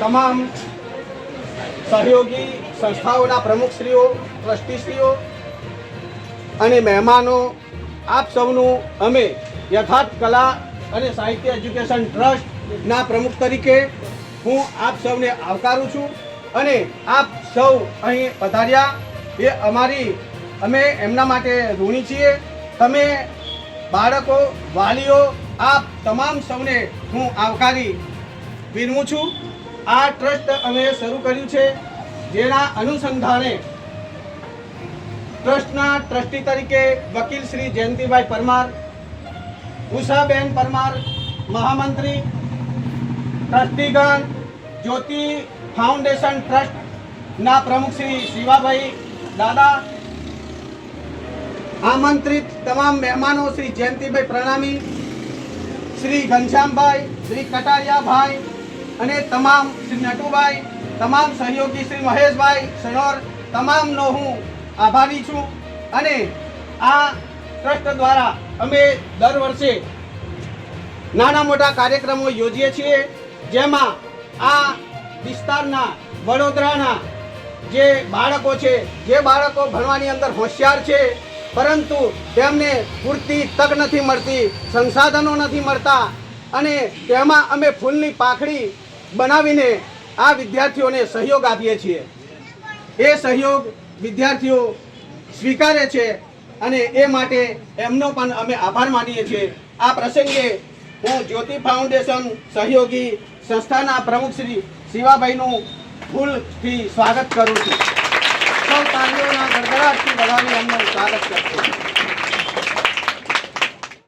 તમામ સહયોગી સંસ્થાઓના પ્રમુખશ્રીઓ ટ્રસ્ટીશ્રીઓ અને મહેમાનો, આપ સૌનું અમે યથાર્થ કલા અને સાહિત્ય એજ્યુકેશન ટ્રસ્ટના પ્રમુખ તરીકે હું આપ સૌને આવકારું છું અને આપ સૌ અહીં પધાર્યા. એ અમારી, અમે એમના માટે ઋણી છીએ. તમે બાળકો, વાલીઓ, આપ તમામ સૌને હું આવકારી વિનવું છું. આ ટ્રસ્ટ અમે શરૂ કર્યું છે, જેના અનુસંધાને ટ્રસ્ટના ટ્રસ્ટી તરીકે વકીલ શ્રી જયંતિભાઈ પરમાર, ઉષાબેન પરમાર, મહામંત્રી, ટ્રસ્ટીગણ, જ્યોતિ ફાઉન્ડેશન ટ્રસ્ટના પ્રમુખ શ્રી શિવાભાઈ દાદા, આમંત્રિત તમામ મહેમાનો શ્રી જયંતિભાઈ પ્રણામી, શ્રી ઘનશ્યામભાઈ, શ્રી કટારિયાભાઈ અને તમામ શ્રી નટુભાઈ, તમામ સહયોગી શ્રી મહેશભાઈ સયોર તમામનો હું આભારી છું. અને આ ટ્રસ્ટ દ્વારા અમે દર વર્ષે નાના મોટા કાર્યક્રમો યોજીએ છીએ, જેમાં આ વિસ્તારના વડોદરાના જે બાળકો છે, જે બાળકો ભણવાની અંદર હોશિયાર છે, પરંતુ તેમને પૂરતી તક નથી મળતી, સંસાધનો નથી મળતા, અને તેમાં અમે ફૂલની પાખડી બનાવીને આ વિદ્યાર્થીઓને સહયોગ આપીએ છીએ એ સહયોગ વિદ્યાર્થીઓ સ્વીકારે છે અને એ માટે એમનો પણ અમે આભાર માનીએ છીએ આ પ્રસંગે હું જ્યોતિ ફાઉન્ડેશન સહયોગી સંસ્થાના પ્રમુખ શ્રી શિવાભાઈનું ફૂલથી સ્વાગત કરું છું સૌ તાલીઓના ગડગડાટથી વધાવી એમનું સ્વાગત કરશું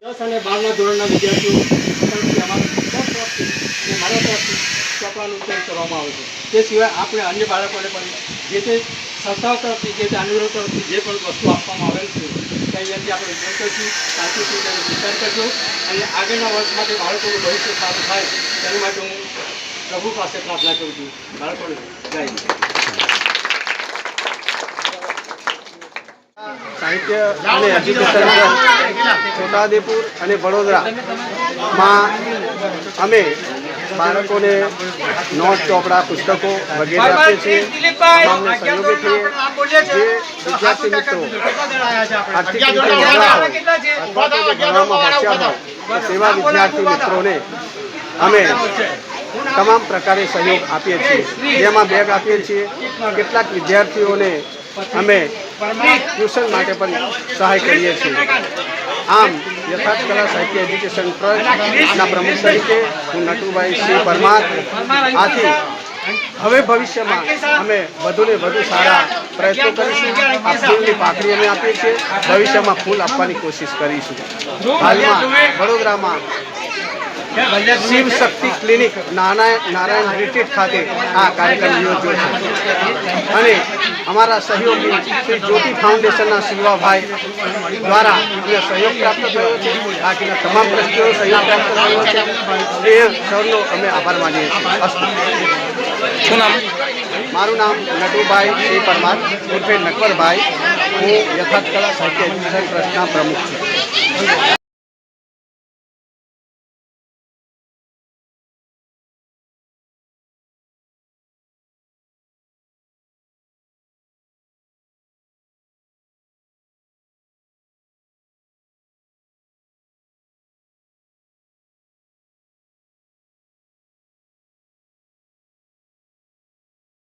દસ અને બારના ધોરણના વિદ્યાર્થીઓ અમારા મારા તરફથી ચોપડાનું ઉત્તર કરવામાં આવે છે તે સિવાય આપણે અન્ય બાળકોને પણ જે તે સંસ્થાઓ તરફથી જે તે અનુરોધ તરફથી જે પણ વસ્તુ આપવામાં આવેલ છે તે અહીંયાથી આપણે વિતરણ કરીશું શાંતિથી તેનો વિચાર કરજો અને આગળના વર્ષ માટે બાળકોનું ભવિષ્ય સારું થાય તેના માટે હું પ્રભુ પાસે પ્રાર્થના કરું છું બાળકોને જય હિન્દ. સાહિત્ય અને એજ્યુકેશન છોટાઉદેપુર અને વડોદરામાં અમે બાળકોને નોટ ચોપડા પુસ્તકો વગેરે આપીએ છીએ. તમામને સહયોગી છીએ. જે વિદ્યાર્થી મિત્રો આર્થિક રીતે ભણવામાં હોશિયાર હોય તેવા વિદ્યાર્થી મિત્રોને અમે તમામ પ્રકારે સહયોગ આપીએ છીએ. જેમાં બેગ આપીએ છીએ. કેટલાક વિદ્યાર્થીઓને અમે ટ્યુશન માટે પણ સહાય કરીએ છીએ. આમ યથાર્થ કલા સાહિત્ય એજ્યુકેશન ટ્રસ્ટના પ્રમુખ તરીકે હું નટુભાઈ સિંહ પરમાર આથી હવે ભવિષ્યમાં અમે વધુને વધુ સારા પ્રયત્નો કરીશું. આ ફૂલની પાકડી અમે આપીએ છીએ. ભવિષ્યમાં ફૂલ આપવાની કોશિશ કરીશું. હાલમાં વડોદરામાં શિવ શક્તિ ક્લિનિક નાના નારાયણ રિટ્રીટ ખાતે આ કાર્યક્રમ યોજ્યો છે. અને અમારા સહયોગી શ્રી જ્યોતિ ફાઉન્ડેશનના શિવાભાઈ દ્વારા અમને સહયોગ પ્રાપ્ત થયો છે બાકીના તમામ ટ્રસ્ટીઓ સહયોગ પ્રાપ્ત થયો છે એ સૌનો અમે આભાર માનીએ છીએ. શું નામ? મારું નામ નટુભાઈ શ્રી પરમાર ઉર્ફે નકવરભાઈ હું યથાર્થ કલા સાહિત્ય એજ્યુકેશન ટ્રસ્ટના પ્રમુખ છું.